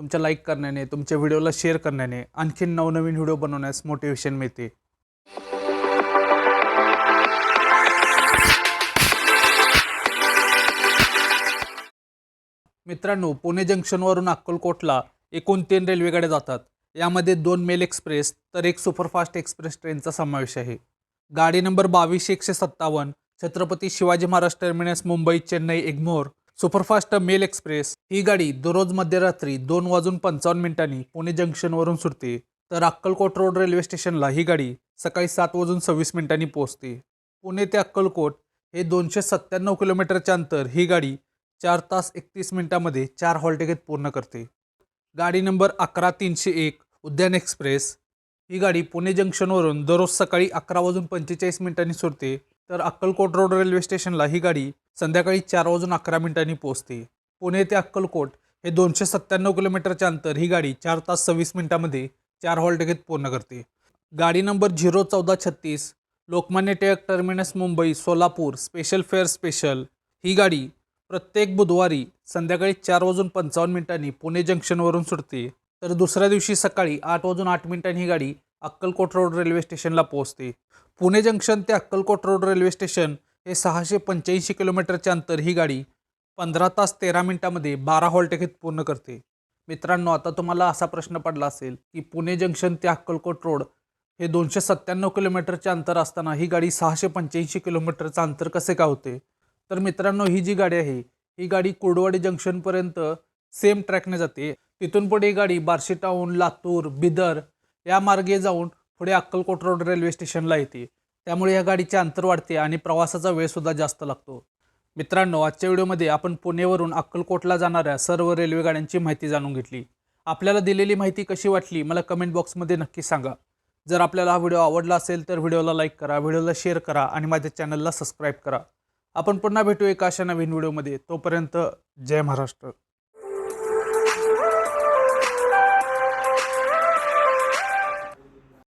तुमच्या लाईक करण्याने तुमच्या व्हिडिओला शेअर करण्याने आणखीन नवनवीन व्हिडिओ बनवण्यास मोटिवेशन मिळते. मित्रांनो पुणे जंक्शनवरून अक्कलकोटला एकूण तीन रेल्वेगाड्या जातात. यामध्ये दोन मेल एक्सप्रेस तर एक सुपरफास्ट एक्सप्रेस ट्रेनचा समावेश आहे. गाडी नंबर बावीस एकशे सत्तावन्न Chhatrapati Shivaji Maharaj terminus Mumbai Chennai Egmore superfast mail express ही गाडी दररोज मध्यरात्री दोन वाजून पंचावन्न मिनिटांनी पुणे जंक्शनवरून सुटते. तर अक्कलकोट रोड रेल्वे स्टेशनला ही गाडी सकाळी सात वाजून सव्वीस मिनिटांनी पोहोचते. पुणे ते अक्कलकोट हे दोनशे सत्त्याण्णव किलोमीटरचे अंतर ही गाडी चार तास एकतीस मिनिटामध्ये चार हॉल्ट पूर्ण करते. गाडी नंबर अकरा तीनशे एक उद्यान एक्सप्रेस ही गाडी पुणे जंक्शनवरून दररोज सकाळी अकरा वाजून पंचेचाळीस मिनिटांनी सुटते. तर अक्कलकोट रोड रेल्वे स्टेशनला ही गाडी संध्याकाळी चार वाजून अकरा मिनिटांनी पोहोचते. पुणे ते अक्कलकोट हे दोनशे सत्त्याण्णव किलोमीटरच्या अंतर ही गाडी चार तास सव्वीस मिनिटामध्ये चार हॉल्ट पूर्ण करते. गाडी नंबर झिरो चौदा छत्तीस Lokmanya Tilak terminus Mumbai Solapur special fare special ही गाडी प्रत्येक बुधवारी संध्याकाळी चार वाजून पंचावन्न मिनिटांनी पुणे जंक्शनवरून सुटते. तर दुसऱ्या दिवशी सकाळी आठ वाजून आठ मिनिटांनी ही गाडी अक्कलकोट रोड रेल्वे स्टेशनला पोहोचते. पुणे जंक्शन ते अक्कलकोट रोड रेल्वे स्टेशन हे सहाशे पंच्याऐंशी किलोमीटरचे अंतर ही गाडी पंधरा तास तेरा मिनिटामध्ये बारा हॉल्ट पूर्ण करते. मित्रांनो आता तुम्हाला असा प्रश्न पडला असेल की पुणे जंक्शन ते अक्कलकोट रोड हे दोनशे सत्त्याण्णव किलोमीटरचे अंतर असताना ही गाडी सहाशे पंच्याऐंशी किलोमीटरचं अंतर कसे का होते? तर मित्रांनो ही जी गाडी आहे ही गाडी कुर्डवाडी जंक्शनपर्यंत सेम ट्रॅकने जाते. तिथून पुढे ही गाडी बार्शी टाऊन लातूर बिदर या मार्गे जाऊन पुढे अक्कलकोट रोड रेल्वे स्टेशनला येते. त्यामुळे या गाडीचे अंतर वाढते आणि प्रवासाचा वेळसुद्धा जास्त लागतो. मित्रांनो आजच्या व्हिडिओमध्ये आपण पुणेवरून अक्कलकोटला जाणाऱ्या सर्व रेल्वे गाड्यांची माहिती जाणून घेतली. आपल्याला दिलेली माहिती कशी वाटली मला कमेंट बॉक्समध्ये नक्की सांगा. जर आपल्याला हा व्हिडिओ आवडला असेल तर व्हिडिओला लाईक करा व्हिडिओला शेअर करा आणि माझ्या चॅनलला सबस्क्राईब करा. आपण पुन्हा भेटू एका अशा नवीन व्हिडिओमध्ये. तोपर्यंत जय महाराष्ट्र.